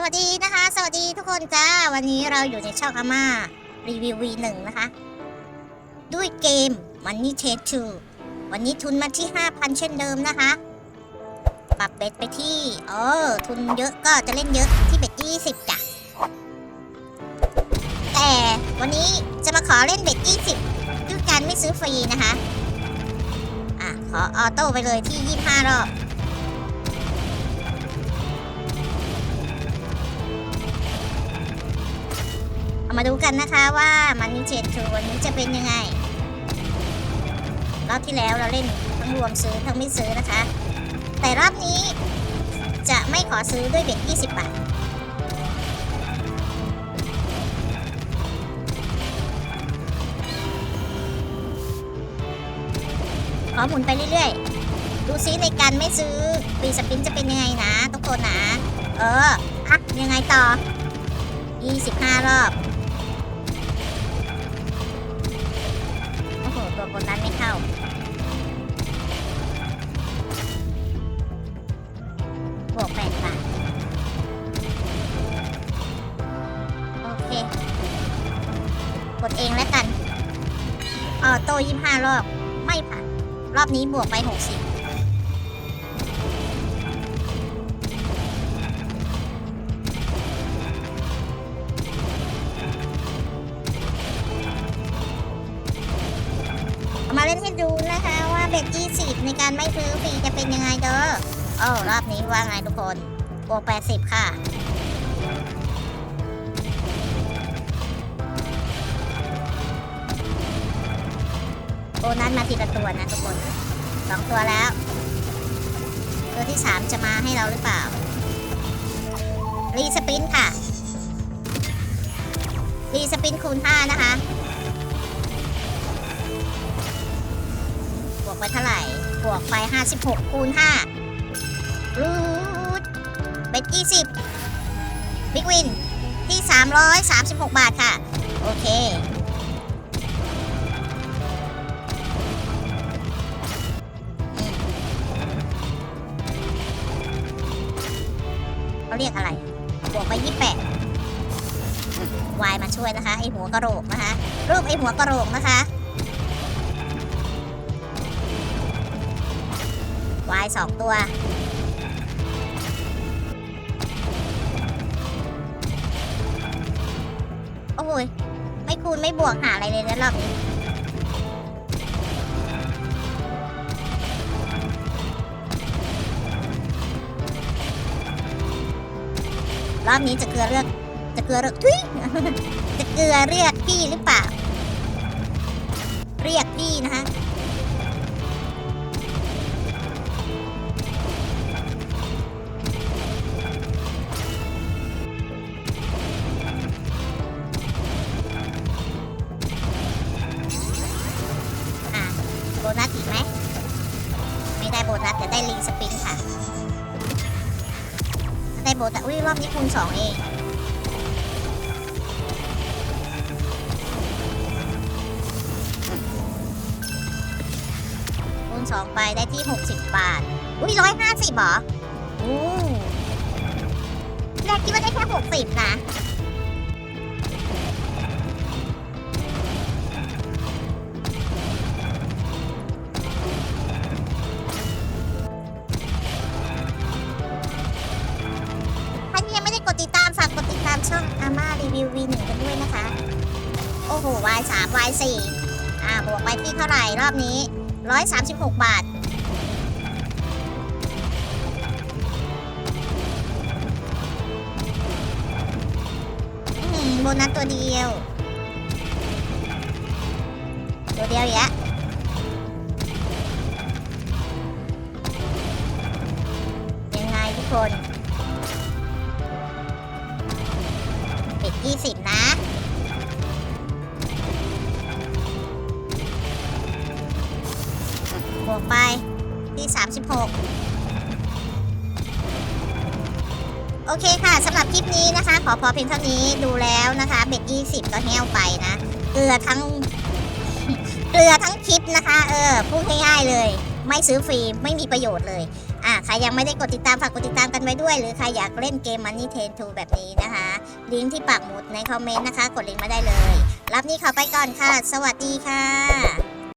สวัสดีนะคะ สวัสดีทุกคนจ้า วันนี้เราอยู่ในช่องอาม่ารีวิว V1 นะคะ ด้วยเกม Money Trade 2วันนี้ทุนมาที่ 5,000 เช่นเดิมนะคะ ปรับเบ็ดไปที่เออทุนเยอะก็จะเล่นเยอะที่เบ็ด20จ้ะแต่วันนี้จะมาขอเล่นเบ็ด20ด้วยการไม่ซื้อฟรีนะคะ อะ ขอออโต้ไปเลยที่ 25 รอบ มาดูกันนะคะว่ามันนี่เจ็ดทูวันนี้จะเป็นยังไง รอบที่แล้วเราเล่นทั้งรวมซื้อทั้งไม่ซื้อนะคะ แต่รอบนี้จะไม่ขอซื้อด้วยเบ็ด20 บาท ขอหมุนไปเรื่อยๆ ดูซิในการไม่ซื้อปีสปินจะเป็นยังไงนะทุกคนนะ เอออะยังไงต่อ 25 รอบ บนนั้นไม่เข้า บวกแปดบาทโอเค กดเองแล้วกัน ออโต้ยี่ห้ารอบ ไม่ผ่าน รอบนี้บวกไปหกสิบ เอามาเล่นให้ดูนะคะว่าเบ็ด20ในการไม่ซื้อฟรีจะเป็นยังไงเด้อโอ้รอบนี้ว่าไงทุกคนบวก80ค่ะโบนัสมาทีละตัวนะทุกคนสองตัวแล้ว ตัวที่สามจะมาให้เราหรือเปล่า รีสปินค่ะ รีสปินคูณ5นะคะ บวกไปเท่าไหร่ บวกไป 56 คูณ5รูดเบ็ด20 บิ๊กวินที่ 336 บาทค่ะ โอเค เขาเรียกอะไร บวกไปยี่แปดวายมาช่วยนะคะ ไอหัวกระโหลกนะคะ รูปไอหัวกระโหลกนะคะ วายสองตัว โอ้ยไม่คูณไม่บวกหาอะไรเลยนะรอบนี้รอบนี้จะเกลือเลือกจะเกลือเลือกทุยจะเกลือเรียกพี่หรือเปล่า เรียกพี่นะคะอะ ได้โบนัสแต่ได้ลิงสปินค่ะ ได้โบนัสอุ้ยรอบนี้คูณสองเองคูณสองไปได้ที่ 60 บาท อุ้ยร้อยห้าสิบหรออู้แรกคิดว่าได้แค่ 60 นะ รีวิว V1 กันด้วยนะคะ โอ้โห Y3 Y4 อ่า บวกไปที่เท่าไหร่รอบนี้ 136 บาท อืม โบนัสตัวเดียว ตัวเดียวอีกแล้วยังไงทุกคน 20 นะ บวกไปที่ 36 โอเคค่ะสำหรับคลิปนี้นะคะ ขอพอเพียงเท่านี้ดูแล้วนะคะเบ็ด20 ก็แห้วไปนะ เกลือทั้ง เกลือทั้งคลิปนะคะ เออ พูดง่ายๆเลย ไม่ซื้อฟรีไม่มีประโยชน์เลย อะอะใครยังไม่ได้กดติดตามฝากกดติดตามกันไว้ด้วย หรือใครอยากเล่นเกม Money Train 2 แบบนี้นะคะ ลิงก์ที่ปักหมุดในคอมเมนต์นะคะ กดลิงก์มาได้เลย รับนี้ขอไปก่อนค่ะ สวัสดีค่ะ